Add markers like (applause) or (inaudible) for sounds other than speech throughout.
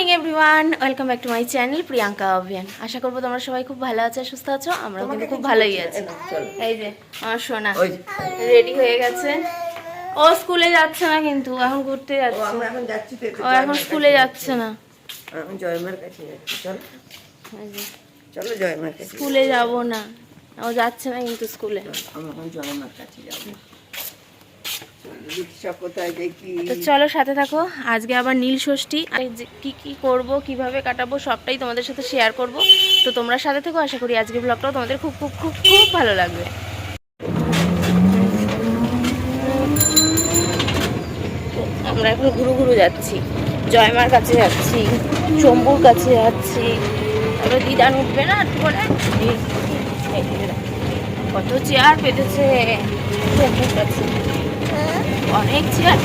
Everyone welcome back to my channel Priyanka অভিয়ান আশা করব তোমরা সবাই খুব ভালো আছো সুস্থ আছো আমরা কিন্তু খুব ভালোই আছি। এই যে আমার সোনা রেডি হয়ে গেছে। ও স্কুলে যাচ্ছে না কিন্তু এখন ঘুরতে যাচ্ছে। আমরা এখন যাচ্ছি তো ও এখন স্কুলে যাচ্ছে। না। আমি জয়মার কাছে যাচ্ছি চলো। চলো জয়মার কাছে স্কুলে যাব না। ও যাচ্ছে না কিন্তু স্কুলে। আমরা এখন জয়মার কাছে যাব। তো চলো সাথে থাকো আজকে আবার নীল ষষ্ঠী। কি কি করব কীভাবে কাটাবো সবটাই তোমাদের সাথে শেয়ার করব। তো তোমরা সাথে থেকো আশা করি আজকে ব্লগটাও তোমাদের খুব খুব খুব খুব ভালো লাগবে। আমরা এখন ঘুরু ঘুরু যাচ্ছি। জয়মার কাছে যাচ্ছি শম্ভুর কাছে যাচ্ছি। তারপরে দিদান উঠবে না দেখো, কত চেয়ার পেতেছে শম্ভুর কাছে। অনেক চেয়ার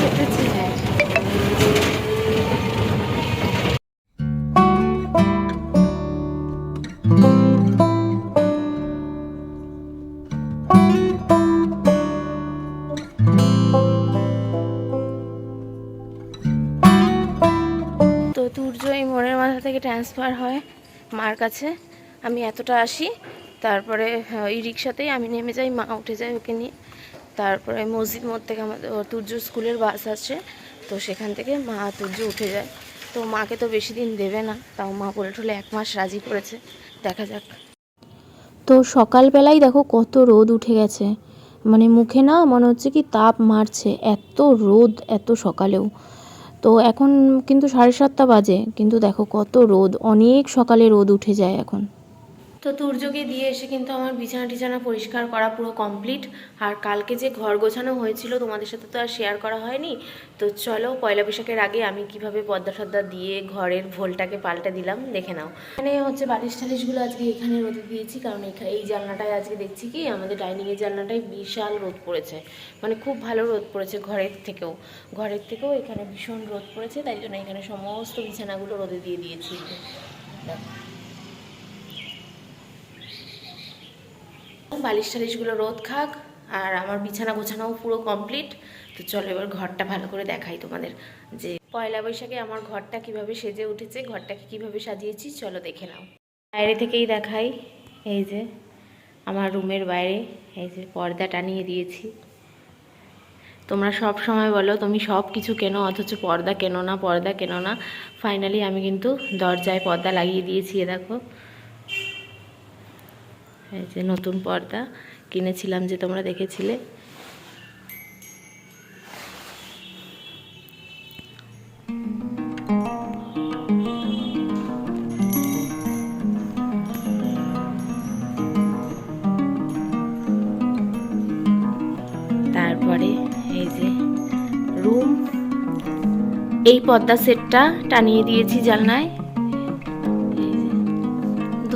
মোড়ের মাথা থেকে ট্রান্সফার হয় মার কাছে। আমি এতটা আসি, তারপরে এই রিক্সাতেই আমি নেমে যাই, মা উঠে যায় ওকে নিয়ে। তারপরে মসজিদ মোড় থেকে আমাদের তুর্য স্কুলের বাস আছে, তো সেখান থেকে মা তুর্য উঠে যায়। তো মাকে তো বেশি দিন দেবে না, তাও মা বলে ঠলে এক মাস রাজি করেছে, দেখা যাক। তো সকালবেলায় দেখো কত রোদ উঠে গেছে। মানে মুখে না মনে হচ্ছে কি তাপ মারছে, এত রোদ এত সকালেও। তো এখন কিন্তু সাড়ে সাতটা বাজে, কিন্তু দেখো কত রোদ, অনেক সকালে রোদ উঠে যায় এখন। তো তুর্যকে দিয়ে এসে কিন্তু আমার বিছানা টিছানা পরিষ্কার করা পুরো কমপ্লিট আর কালকে যে ঘর গোছানো হয়েছিল, তোমাদের সাথে তো আর শেয়ার করা হয়নি। তো চলো, পয়লা বৈশাখের আগে আমি কীভাবে পদ্মা সদ্দা দিয়ে ঘরের ভোলটাকে পাল্টে দিলাম, দেখে নাও। এখানে হচ্ছে বালিশ টালিশগুলো আজকে এখানে রোদে দিয়েছি, কারণ এখানে এই জানলাটায় আজকে দেখছি কি, আমাদের ডাইনিংয়ের জানলাটায় বিশাল রোদ পড়েছে। মানে খুব ভালো রোদ পড়েছে ঘরের থেকেও। ঘরের থেকেও এখানে ভীষণ রোদ পড়েছে, তাই জন্য এখানে সমস্ত বিছানাগুলো রোদে দিয়ে দিয়েছি। বালিশ টালিশগুলো রোদ খাক, আর আমার বিছানা গোছানোও পুরো কমপ্লিট তো চলো এবার ঘরটা ভালো করে দেখাই তোমাদের যে পয়লা বৈশাখে আমার ঘরটা কীভাবে সেজে উঠেছে, ঘরটাকে কীভাবে সাজিয়েছি, চলো দেখে নাও। বাইরে থেকেই দেখাই, এই যে আমার রুমের বাইরে, এই যে পর্দা টানিয়ে দিয়েছি। তোমরা সব সময় বলো, তুমি সব কিছু কেনো, অথচ পর্দা কেনো না, পর্দা কেনো না। ফাইনালি আমি কিন্তু দরজায় পর্দা লাগিয়ে দিয়েছি, এ দেখো। এই যে নতুন পর্দা কিনেছিলাম যে তোমরা দেখেছিলে। তারপরে এই যে রুম। এই পর্দা সেটটা টানিয়ে দিয়েছি জানলায়।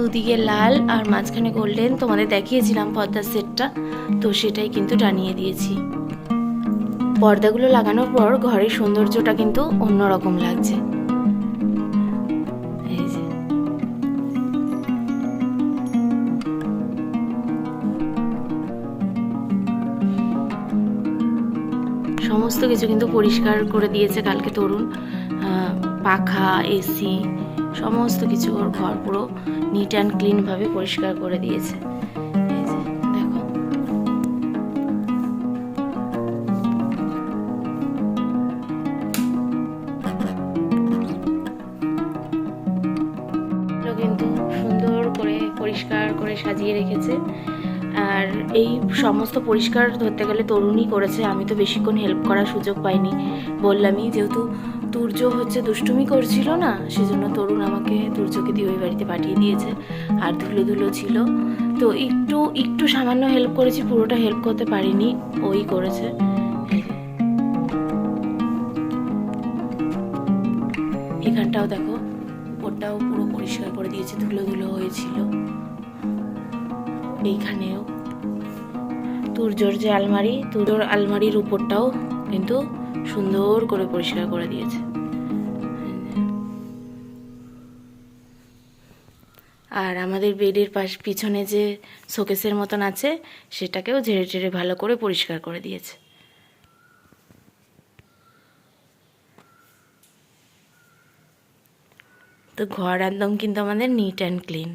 দুদিকে লাল আর মাঝখানে গোল্ডেন তোমাদের দেখিয়েছিলাম পর্দার সেটটা, তো সেটাই কিন্তু টানিয়ে দিয়েছি। পর্দাগুলো লাগানোর পর ঘরের সৌন্দর্যটা কিন্তু অন্যরকম লাগছে। সমস্ত কিছু কিন্তু পরিষ্কার করে দিয়েছে কালকে তরুণ। পাখা, এসি, সমস্ত কিছু ওর ঘর পুরো নিট অ্যান্ড ক্লিনভাবে পরিষ্কার করে দিয়েছে। কিন্তু সুন্দর করে পরিষ্কার করে সাজিয়ে রেখেছে। আর এই সমস্ত পরিষ্কার ধরতে গেলে তরুণই করেছে, আমি তো বেশিক্ষণ হেল্প করার সুযোগ পাইনি। বললামই যেহেতু তুর্য হচ্ছে দুষ্টুমি করছিল না, সেজন্য তরুণ আমাকে তুর্যকে দিয়ে ওই বাড়িতে পাঠিয়ে দিয়েছে। আর ধুলো ধুলো ছিল। তো একটু একটু সামান্য হেল্প করেছি, পুরোটা হেল্প করতে পারিনি, ওই করেছে। এখানটাও দেখো, উপরটাও পুরো পরিষ্কার করে দিয়েছে, ধুলো ধুলো হয়েছিল। এইখানেও। তুর্যর যে আলমারি, তুর্যর আলমারির উপরটাও কিন্তু সুন্দর করে পরিষ্কার করে দিয়েছে। আর আমাদের বেডের পাশ পিছনে যে শোকেসের মতন আছে, সেটাকেও ঝেড়ে ঝেড়ে ভালো করে পরিষ্কার করে দিয়েছে। তো ঘর একদম কিন্তু আমাদের নিট অ্যান্ড ক্লিন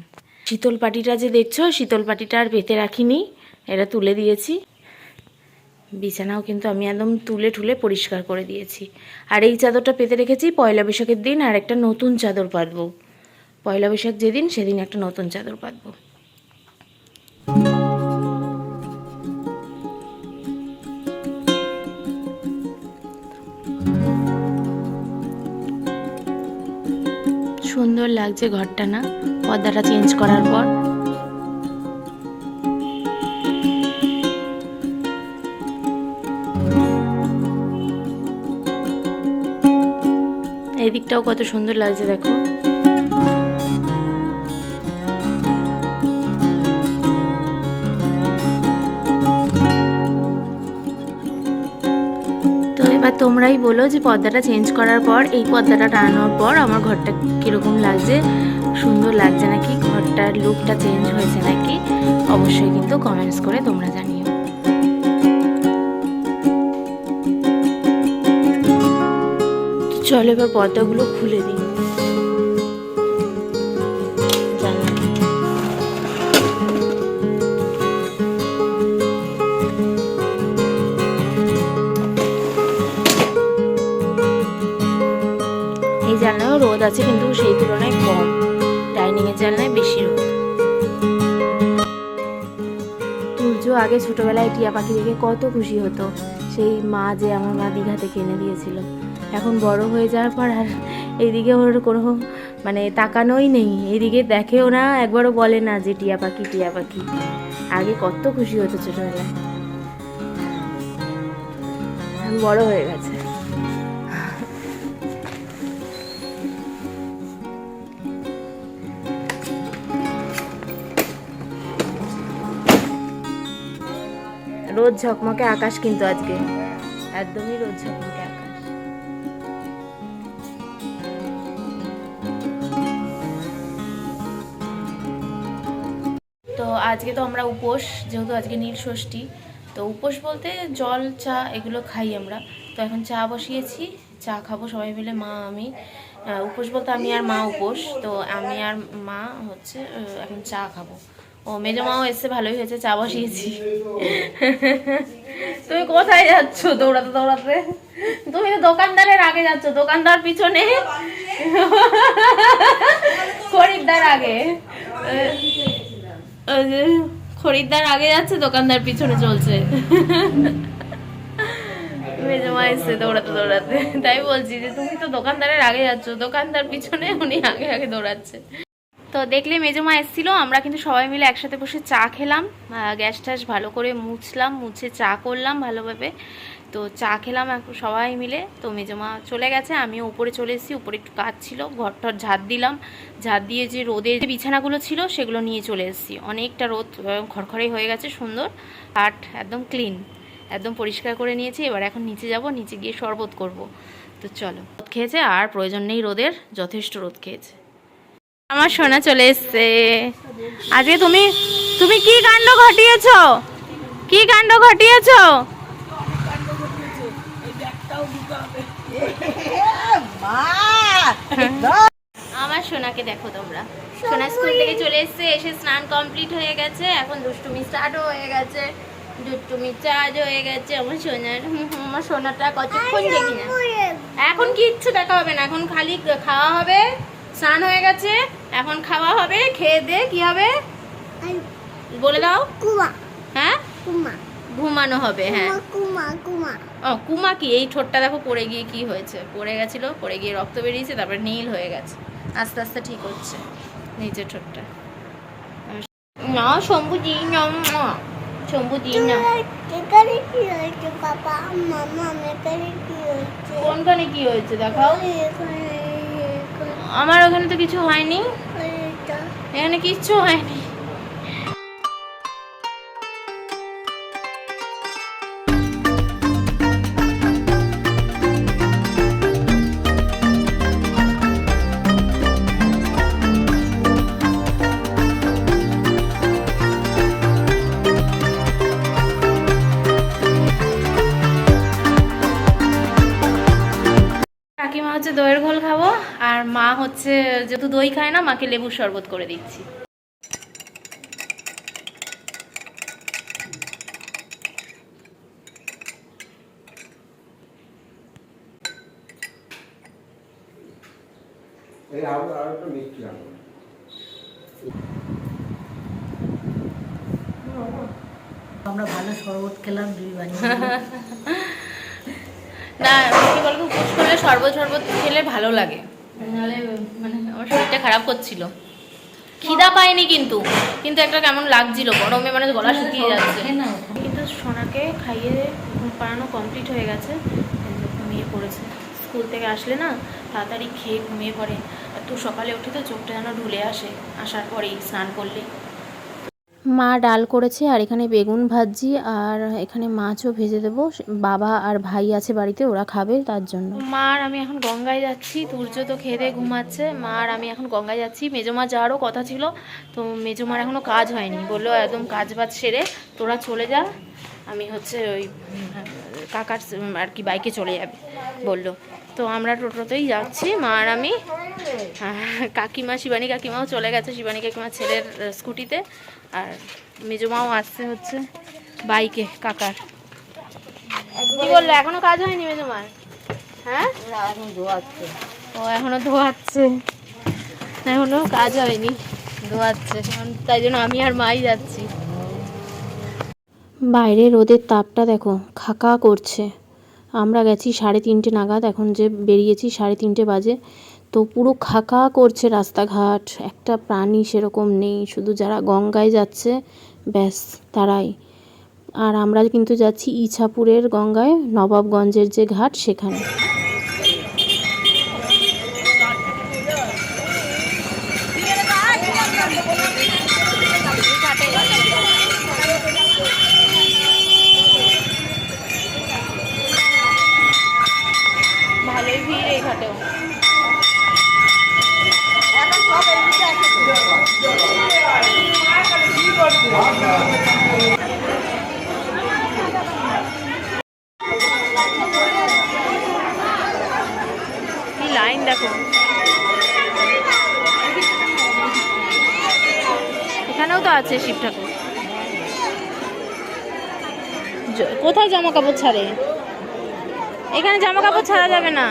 শীতল পাটিটা যে দেখছ, শীতল পাটিটা আর পেতে রাখিনি, এটা তুলে দিয়েছি। বিছানাও কিন্তু আমি একদম তুলে ঠুলে পরিষ্কার করে দিয়েছি। আর এই চাদরটা পেতে রেখেছি পয়লা বৈশাখের দিন, আর একটা নতুন চাদর পাতবো। পয়লা বৈশাখ যেদিন, সেদিন একটা নতুন চাদর পাতবো। সুন্দর লাগছে ঘরটা না? পর্দাটা চেঞ্জ করার পর। এদিকটাও কত সুন্দর লাগছে দেখো। তোমরাই বলো যে পর্দাটা চেঞ্জ করার পর, এই পর্দাটা টানানোর পর আমার ঘরটা কীরকম লাগছে? সুন্দর লাগছে নাকি? ঘরটার লুকটা চেঞ্জ হয়েছে নাকি? অবশ্যই কিন্তু কমেন্টস করে তোমরা জানিও। চলো এবার পর্দাগুলো খুলে আছে কিন্তু সেই তুলনায় কম। ডাইনিংয়ের জানলায় বেশি রোদ। সূর্য আগে ছোটবেলায় টিয়া পাখি দেখে কত খুশি হতো। সেই মা যে আমার মা দীঘাতে থেকে এনে দিয়েছিল। এখন বড় হয়ে যাওয়ার পর আর এইদিকে ওর কোনো মানে তাকানোই নেই। এইদিকে দেখেও না, একবারও বলে না যে টিয়া পাখি টিয়া পাখি। আগে কত খুশি হতো ছোটবেলায়। এখন বড় হয়ে গেছে। রোদ ঝকমকে আকাশ কিন্তু আজকে। একদমই রোদ ঝকমকে আকাশ। তো আজকে তো আমরা উপোস, যেহেতু আজকে নীল ষষ্ঠী, তো উপোস বলতে জল, চা এগুলো খাই আমরা। তো এখন চা বসিয়েছি, চা খাব সবাই মিলে, মা, আমি। উপোস বলতে আমি আর মা উপোস, তো আমি আর মা হচ্ছে এখন চা খাব। ও, মেজো মাও এসছে ভালোই হয়েছে, চা বসিয়েছি। তুমি কোথায় যাচ্ছ দৌড়াতে দৌড়াতে? তুমি তো দোকানদারের আগে যাচ্ছ, দোকানদার পিছনে। খরিদ্দার আগে। খরিদ্দার আগে যাচ্ছে, দোকানদার পিছনে চলছে। মেজমা এসছে দৌড়াতে দৌড়াতে। তাই বলছি যে, তুমি তো দোকানদারের আগে যাচ্ছ, দোকানদার পিছনে উনি আগে আগে দৌড়াচ্ছে। তো দেখলে মেজমা এসেছিল, আমরা কিন্তু সবাই মিলে একসাথে বসে চা খেলাম। গ্যাস ট্যাস ভালো করে মুছলাম, মুছে চা করলাম ভালোভাবে। তো চা খেলাম সবাই মিলে। তো মেজমা চলে গেছে, আমিও উপরে চলে এসেছি, উপরে একটু কাজ ছিল, ঘরটর ঝাড় দিলাম। ঝাড় দিয়ে যে রোদের যে বিছানাগুলো ছিল, সেগুলো নিয়ে চলে এসেছি। অনেকটা রোদ খড়খড়ে হয়ে গেছে, সুন্দর কাঠ একদম ক্লিন। একদম পরিষ্কার করে নিয়েছি, এবার এখন নিচে যাব, নিচে গিয়ে শরবত করব। তো চলো, রোদ খেয়েছে, আর প্রয়োজন নেই রোদের, যথেষ্ট রোদ খেয়েছে। আমার সোনা চলে এসছে। আজকে তুমি তুমি কি কাণ্ড ঘটিয়েছো? কি কাণ্ড ঘটিয়েছো? আমার সোনাকে দেখো তোমরা। সোনা স্কুল থেকে চলে এসেছে, এসে স্নান কমপ্লিট হয়ে গেছে। এখন দুষ্টুমি স্টার্টও হয়ে গেছে, দুষ্টুমি চার্জ হয়ে গেছে। আমার সোনার, আমার সোনাটা কতক্ষণ দেখি না এখন কিচ্ছু দেখা হবে না, এখন খালি খাওয়া হবে। স্নান হয়ে গেছে এখন খাওয়া হবে খেয়ে দে কি হবে? বলে দাও। কুমা। হ্যাঁ? কুমা। ঘুমানো হবে হ্যাঁ। কুমা কুমা। ও কুমা কি? এই ঠোঁটটা দেখো পড়ে গিয়ে কি হয়েছে। পড়ে গেছিল পড়ে গিয়ে রক্ত বেরিয়েছে তারপরে নীল হয়ে গেছে। আস্তে আস্তে ঠিক হচ্ছে নিচের ঠোঁটটা। না শম্ভু দি না। শম্ভু দি না। এখানে কি হয়েছে বাবা মামা এখানে কি হয়েছে? কোনখানে কি হয়েছে দেখাও। এখানে। আমার ওখানে তো কিছু হয়নি। এখানে কিচ্ছু হয়নি। হচ্ছে দইয়ের ঘোল খাব আর মা হচ্ছে যেহেতু দই খায় না মাকে লেবুর শরবত করে দিচ্ছি। এই আরও আরও একটা মিষ্টি আনো আমরা ভালো শরবত খেলাম দুই বানিয়ে (laughs) না কি বলব উপোস করলে শরবত শরবত খেলে ভালো লাগে। নাহলে মানে আমার শরীরটা খারাপ করছিল। খিদা পায়নি কিন্তু কিন্তু একটা কেমন লাগছিল গরমে মানে গলা শুকিয়ে যাচ্ছে। কিন্তু সোনাকে খাইয়ে ঘুম পাড়ানো কমপ্লিট হয়ে গেছে ঘুমিয়ে পড়েছে। স্কুল থেকে আসলে না তাড়াতাড়ি খেয়ে ঘুমিয়ে পড়ে। একটু সকালে উঠে তো চোখটা যেন ঢুলে আসে আসার পরেই স্নান করলে মা ডাল করেছে আর এখানে বেগুন ভাজি আর এখানে মাছও ভেজে দেবো। বাবা আর ভাই আছে বাড়িতে, ওরা খাবে তার জন্য। মা আর আমি এখন গঙ্গায় যাচ্ছি। তুর্য তো খেয়ে ঘুমাচ্ছে। মা আর আমি এখন গঙ্গায় যাচ্ছি। মেজমা যাওয়ারও কথা ছিল, তো মেজমার এখনও কাজ হয়নি। বলল, একদম কাজ বাজ সেরে তোরা চলে যা। আমি হচ্ছে ওই, কাকার আর কি বাইকে চলে যাবে। বলল। তো আমরা টোটোতেই যাচ্ছি, মা আর আমি। কাকিমা, শিবানী কাকিমাও চলে গেছে। শিবানী কাকিমা ছেলের স্কুটিতে। আর মেজমাও আসছে হচ্ছে বাইকে কাকার। কি বলল? এখনও কাজ হয়নি মেজমার? হ্যাঁ? ও এখনও ধোয়াচ্ছে এখনও কাজ হয়নি ধোয়াচ্ছে তাই জন্য আমি আর মাই যাচ্ছি। বাইরে রোদের তাপটা দেখো খাকা করছে। আমরা গেছি সাড়ে তিনটে নাগাদ এখন যে বেরিয়েছি সাড়ে তিনটে বাজে। তো পুরো খাকা করছে রাস্তাঘাট। একটা প্রাণী সেরকম নেই, শুধু যারা গঙ্গায় যাচ্ছে, ব্যাস তারাই। আর আমরা কিন্তু যাচ্ছি ইছাপুরের গঙ্গায়, নবাবগঞ্জের যে ঘাট, সেখানে। ঠাকুর কোথায় জামা কাপড় ছাড়ে? এখানে জামা কাপড় ছাড়া যাবে না।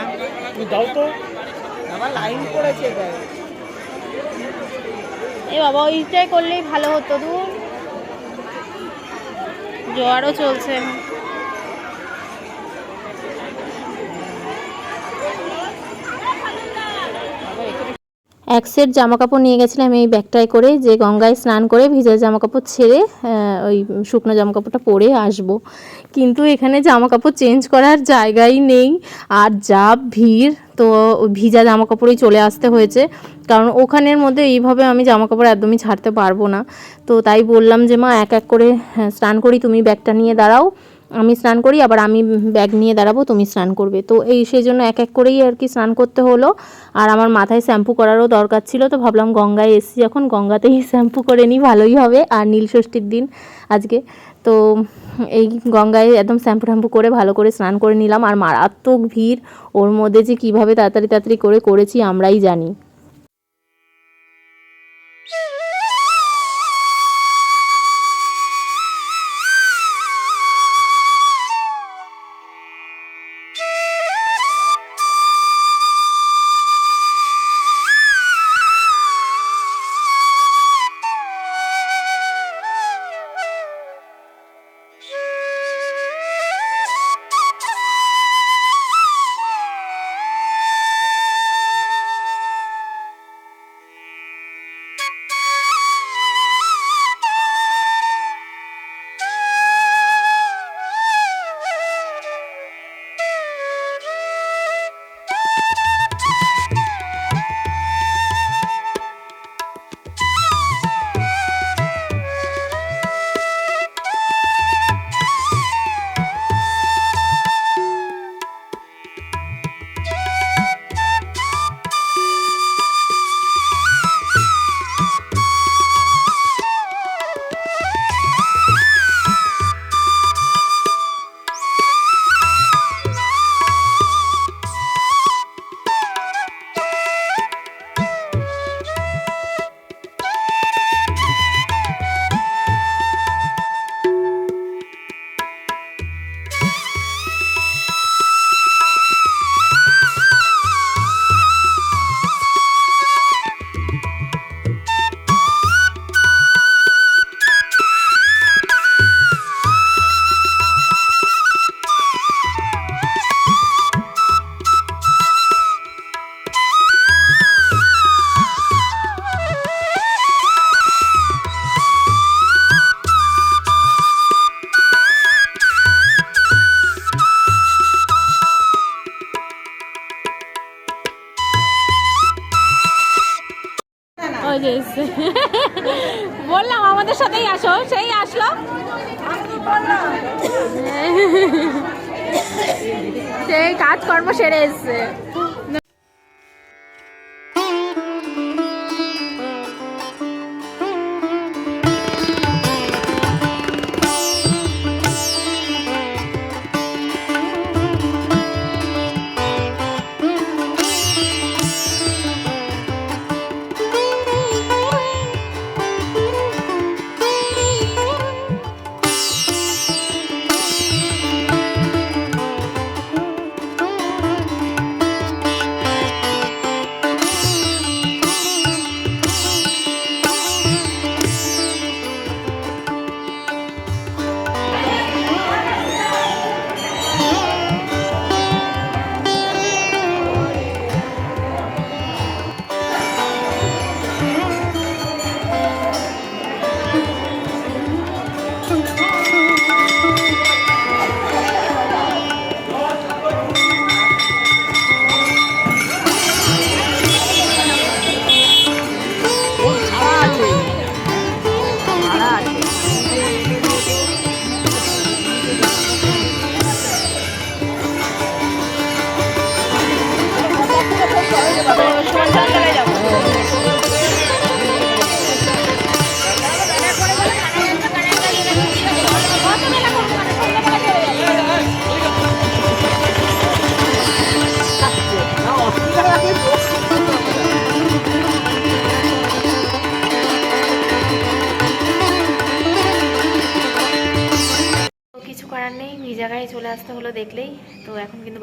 আমার লাইন পড়েছে এ বাবা ওইটাই করলেই ভালো হতো দূর। জোয়ারও চলছে। এক সেট জামা কাপড় নিয়ে গেছিলাম এই ব্যাগটায় করে যে গঙ্গায় স্নান করে ভিজা জামা কাপড় ছেড়ে ওই শুকনো জামা কাপড়টা পরে আসব। কিন্তু এখানে জামা কাপড় চেঞ্জ করার জায়গাই নেই আর যা ভিড় তো ভিজা জামা কাপড়েই চলে আসতে হয়েছে। কারণ ওখানের মধ্যে এইভাবে আমি জামা কাপড় একদমই ছাড়তে পারব না। তো তাই বললাম যে মা এক এক করে হ্যাঁ, স্নান করি তুমি ব্যাগটা নিয়ে দাঁড়াও। আমি স্নান করি, আবার আমি ব্যাগ নিয়ে দাঁড়াবো, তুমি স্নান করবে। তো এই সেই জন্য এক এক করেই আর কি স্নান করতে হলো। আর আমার মাথায় শ্যাম্পু করারও দরকার ছিল, তো ভাবলাম গঙ্গায় এসছি যখন, গঙ্গাতেই (laughs) শ্যাম্পু করে নিই, ভালোই হবে। আর নীল ষষ্ঠীর দিন আজকে, তো এই গঙ্গায় একদম শ্যাম্পু ট্যাম্পু করে ভালো করে স্নান করে নিলাম। আর মারাত্মক ভিড়, ওর মধ্যে যে কীভাবে তাড়াতাড়ি তাড়াতাড়ি করে করেছি আমরাই জানি।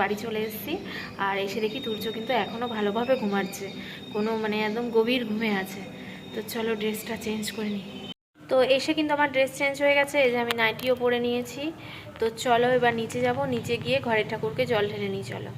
বাড়ি চলে এসেছি। আর এসে দেখি তুর্য কিন্তু এখনও ভালোভাবে ঘুমাচ্ছে। কোনো মানে একদম গভীর ঘুমে আছে। তো চলো ড্রেসটা চেঞ্জ করে নিই। তো এসে কিন্তু আমার ড্রেস চেঞ্জ হয়ে গেছে। এই যে আমি নাইটিও পরে নিয়েছি। তো চলো এবার নিচে যাব। নিচে গিয়ে ঘরের ঠাকুরকে জল ঢেলে নিই, চলো।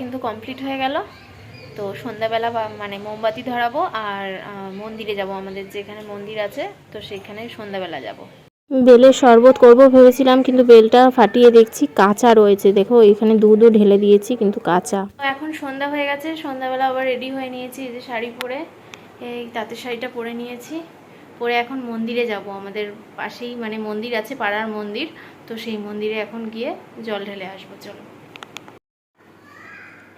কিন্তু কমপ্লিট হয়ে গেল। তো সন্ধ্যাবেলা মানে মোমবাতি ধরাবো আর মন্দিরে যাব আমাদের যেখানে মন্দির আছে তো সেখানে সন্ধ্যাবেলা যাব। বেলের শরবত করব ভেবেছিলাম কিন্তু বেলটা ফাটিয়ে দেখছি কাঁচা রয়েছে। দেখো এখানে দুধও ঢেলে দিয়েছি কিন্তু কাঁচা। এখন সন্ধ্যা হয়ে গেছে সন্ধ্যাবেলা আবার রেডি হয়ে নিয়েছি এই যে শাড়ি পরে। এই তাঁতের শাড়িটা পরে নিয়েছি। পরে এখন মন্দিরে যাব আমাদের পাশেই মানে মন্দির আছে পাড়ার মন্দির। তো সেই মন্দিরে এখন গিয়ে জল ঢেলে আসব চলো।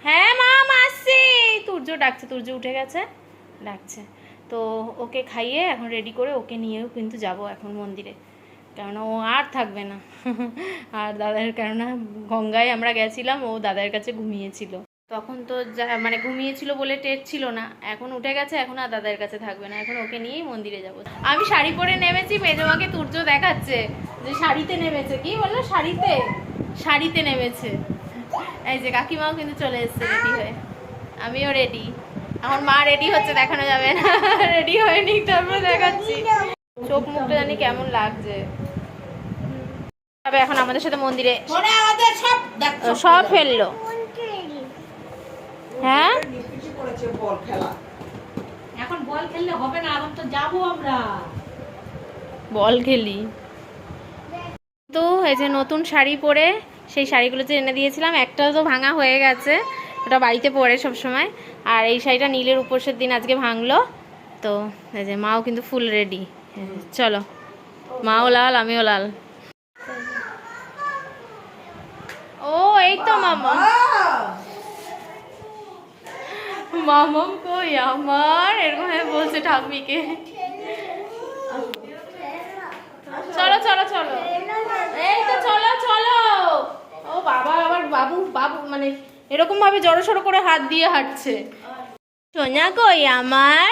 হ্যাঁ মা আসছি তুর্য ডাকছে, তুর্য উঠে গেছে, ডাকছে। তো ওকে খাইয়ে এখন রেডি করে ওকে নিয়েও কিন্তু যাব এখন মন্দিরে। কেননা ও আর থাকবে না। আর দাদার কেননা গঙ্গায় আমরা গেছিলাম, ও দাদার কাছে ঘুমিয়েছিল। তখন তো মানে ঘুমিয়েছিল বলে টের ছিল না। এখন উঠে গেছে, এখন আর দাদার কাছে থাকবে না। এখন ওকে নিয়েই মন্দিরে যাব। আমি শাড়ি পরে নেমেছি মেজমাকে তুর্য দেখাচ্ছে। যে শাড়িতে নেমেছে। কি বলল? শাড়িতে? শাড়িতে নেমেছে। এই যে কাকিমাও কিন্তু চলে এসেছে রেডি হয়ে। আমিও রেডি এখন মা রেডি হচ্ছে দেখানো যাবে না। (laughs) রেডি হয়নি তারপরে দেখাচ্ছি। চোখ মুখটা জানি কেমন লাগছে। তবে এখন আমাদের সাথে মন্দিরে সব ফেলল। হ্যাঁ? এখন বল খেললে হবে না এখন তো যাব আমরা। বল খেলি। তো এই যে নতুন শাড়ি পরে সেই শাড়িগুলো যে এনে দিয়েছিলাম, একটা তো ভাঙা হয়ে গেছে, ওটা বাড়িতে পরে সব সময় আর এই শাড়িটা নীলের উপোসের দিন আজকে ভাঙলো। তো এই যে মাও কিন্তু ফুল রেডি চলো, মাও লাল, আমিও লাল। ও, এই তো মামা। মামাম কই আমার? এরকম বলছে ঠাম্মিকে চলো চলো চলো এই তো চলো চলো ও বাবা আবার বাবু বাবু মানে এরকম ভাবে জড়ো সড়ো করে হাত দিয়ে হাঁটছে। সোনা কই আমার?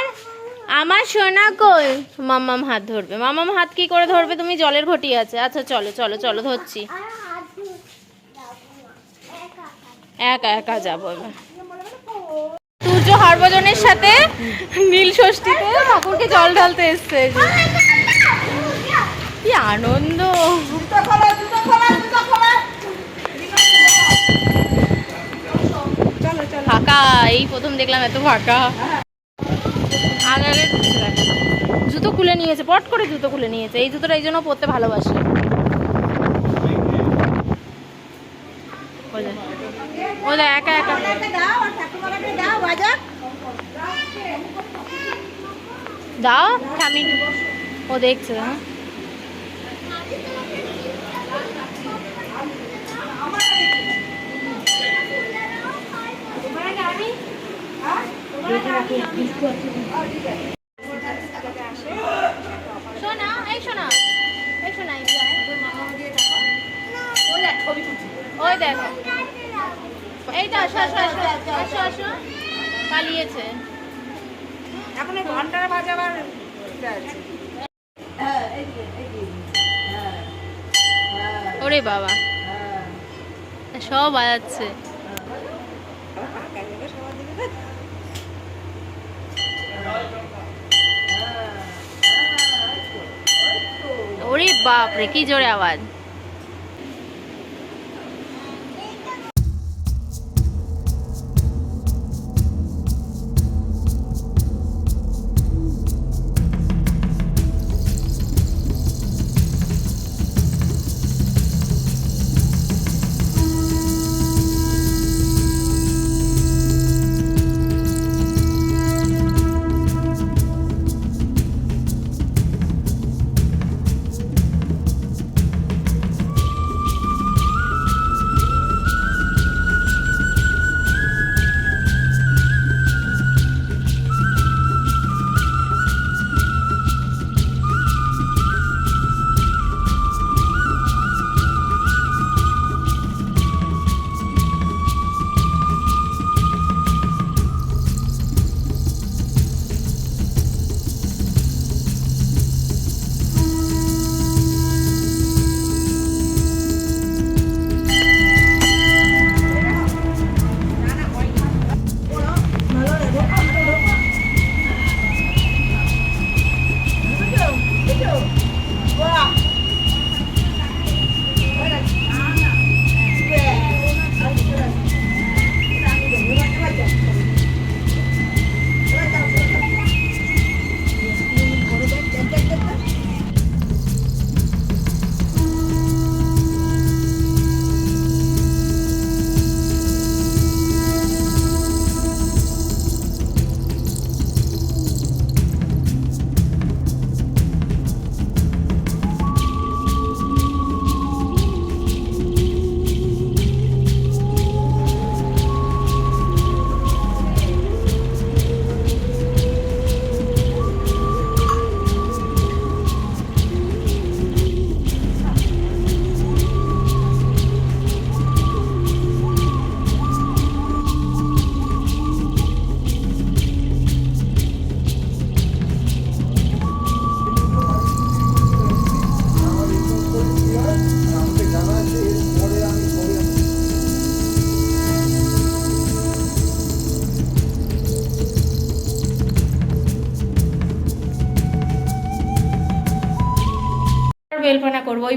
আমার সোনা কই? মামাম হাত ধরবে। মাম্মাম হাত কি করে ধরবে? তুমি জলের ঘটি আছে। আচ্ছা চলো চলো চলো ধরছি। একা একা। যাব এবার। সূর্য হরভজনের সাথে নীল ষষ্ঠীতে ঠাকুরকে জল ঢালতে এসছে। কি আনন্দ জুতো খোলো জুতো খোলো জুতো খোলো চলো চলো ফাঁকা, এই প্রথম দেখলাম এত ফাঁকা। জুতো খুলে নিয়েছে, পট করে জুতো খুলে নিয়েছে। এই জুতোটা এই জন্য পরতে ভালোবাসে। ওই দেখ। একা একা। দাও ও দেখছে হ্যাঁ। এই ওই দেখ আসো আসো আসো আসো আসো পালিয়েছে এখন ওরে বাবা সব বাজাচ্ছে ফাঁকা জায়গা সবার দিকে দেখ। ওরে বাপরে কি জোরে আওয়াজ।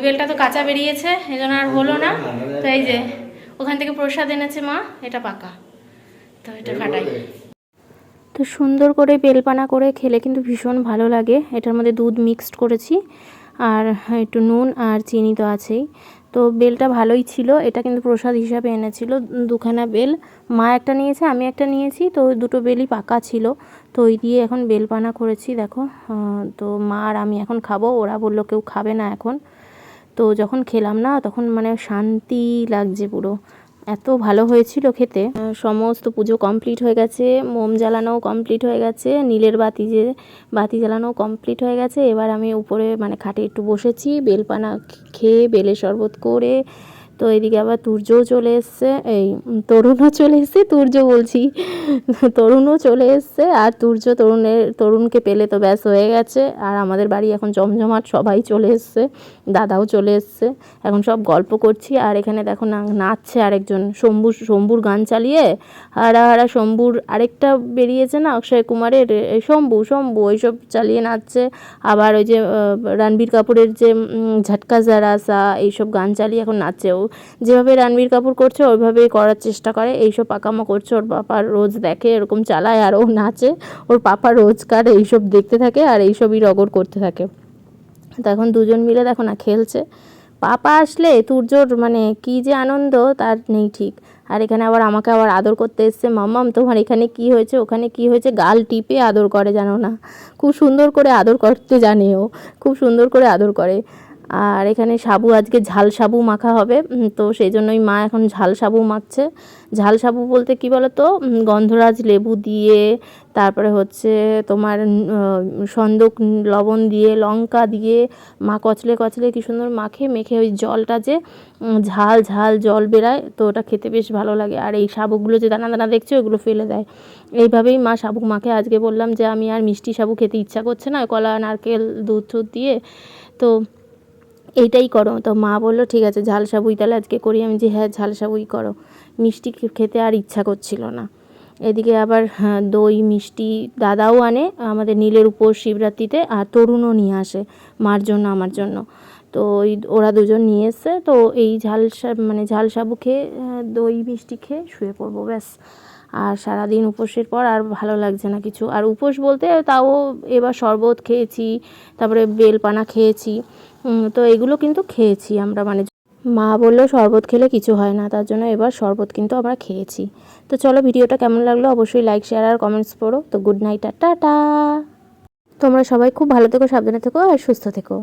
বেলটা তো কাঁচা বেরিয়েছে এই জন্য আর হলো না। তো এই যে ওখান থেকে প্রসাদ এনেছে মা এটা পাকা। তো এটা ফাটাই। তো সুন্দর করে বেলপানা করে খেলে কিন্তু ভীষণ ভালো লাগে। এটার মধ্যে দুধ মিক্সড করেছি আর একটু নুন আর চিনি তো আছেই। তো বেলটা ভালোই ছিল এটা কিন্তু প্রসাদ হিসাবে এনেছিল। দুখানা বেল মা একটা নিয়েছে আমি একটা নিয়েছি তো দুটো বেলই পাকা ছিল। তো ওই দিয়ে এখন বেলপানা করেছি দেখো। তো মা আর আমি এখন খাব ওরা বলল কেউ খাবে না এখন। তো যখন খেলাম না, তখন মানে শান্তি লাগছে পুরো। এত ভালো হয়েছিল খেতে। সমস্ত পুজো কমপ্লিট হয়ে গেছে, মোম জ্বালানো কমপ্লিট হয়ে গেছে, নীলের বাতি যে, বাতি জ্বালানো কমপ্লিট হয়ে গেছে। এবার আমি উপরে মানে খাটে একটু বসেছি, বেলপানা খেয়ে বেলে শরবত করে তো এদিকে আবার তুর্যও চলে এসছে, এই তরুণও চলে এসছে, তুর্য বলছি, তরুণও চলে এসছে, আর তুর্য তরুণের, তরুণকে পেলে তো ব্যাস হয়ে গেছে, আর আমাদের বাড়ি এখন জমজমাট সবাই চলে এসছে, দাদাও চলে এসছে, এখন সব গল্প করছি, আর এখানে দেখো না, নাচছে আরেকজন, শম্ভু, শম্ভুর গান চালিয়ে, হারা হারা শম্ভুর আরেকটা বেরিয়েছে না, অক্ষয় কুমারের শম্ভু শম্ভু, ওইসব চালিয়ে নাচছে, আবার ওই যে রণবীর কাপুরের যে ঝটকা জারা সা এইসব গান চালিয়ে এখন নাচছে ও যেভাবে রণবীর কাপুর করছে, ওইভাবেই করার চেষ্টা করে। এইসব পাকামো করছে, ওর পাপা রোজ দেখে, এরকম চালায়, আর ও নাচে। ওর পাপা রোজকার এইসব দেখতে থাকে, আর এইসবই রগর করতে থাকে। তো এখন দুজন মিলে দেখো না, খেলছে। পাপা আসলে তুর্যর মানে কি যে আনন্দ, তার নেই ঠিক। আর এখানে আবার আমাকে আবার আদর করতে এসছে, মাম্মাম, তোমার এখানে কি হয়েছে? ওখানে কি হয়েছে? গাল টিপে আদর করে, জানো না। খুব সুন্দর করে আদর করতে জানে ও। খুব সুন্দর করে আদর করে। আর এখানে সাবু, আজকে ঝাল সাবু মাখা হবে। তো সেই জন্যই মা এখন ঝাল সাবু মাখছে। ঝাল সাবু বলতে কি বলো তো গন্ধরাজ লেবু দিয়ে, তারপরে হচ্ছে তোমার সন্দক লবণ দিয়ে, লঙ্কা দিয়ে, মা কচলে কচলে কি সুন্দর মাখে, মেখে ওই জলটা যে ঝাল ঝাল জল বেরায়, তো ওটা খেতে বেশ ভালো লাগে। আর এই সাবুগুলো যে দানা দানা দেখছ ওগুলো ফেলে দেয়। এইভাবেই মা সাবু মাখে। আজকে বললাম যে আমি আর মিষ্টি সাবু খেতে ইচ্ছা করছে না, কলা, নারকেল দুধ দিয়ে। তো এইটাই করো। তো মা বলল ঠিক আছে ঝাল সাবুই তাহলে আজকে করি আমি। যে হ্যাঁ ঝাল সাবুই করো। মিষ্টি খেতে আর ইচ্ছা করছিল না। এদিকে আবার হ্যাঁ, দই মিষ্টি দাদাও আনে আমাদের নীলের উপর শিবরাত্রিতে আর তরুণও নিয়ে আসে মার জন্য আমার জন্য। তো ওই ওরা দুজন নিয়ে এসছে তো এই ঝাল মানে ঝাল সাবু খেয়ে আহ, দই মিষ্টি খেয়ে শুয়ে পড়ব ব্যাস। আর সারাদিন উপোসের পর আর ভালো লাগছে না কিছু। আর উপোস বলতে তাও এবার শরবত খেয়েছি, তারপরে বেলপানা খেয়েছি তো এগুলো কিন্তু খেয়েছি আমরা মানে মা বলল শরবত খেলে কিছু হয় না, তার জন্য এবার শরবত কিন্তু আমরা খেয়েছি। তো চলো ভিডিওটা কেমন লাগল অবশ্যই লাইক শেয়ার আর কমেন্টস পড়ো। তো গুড নাইট আর টাটা। তোমরা সবাই খুব ভালো থেকো, সাবধানে থেকো আর সুস্থ থেকো।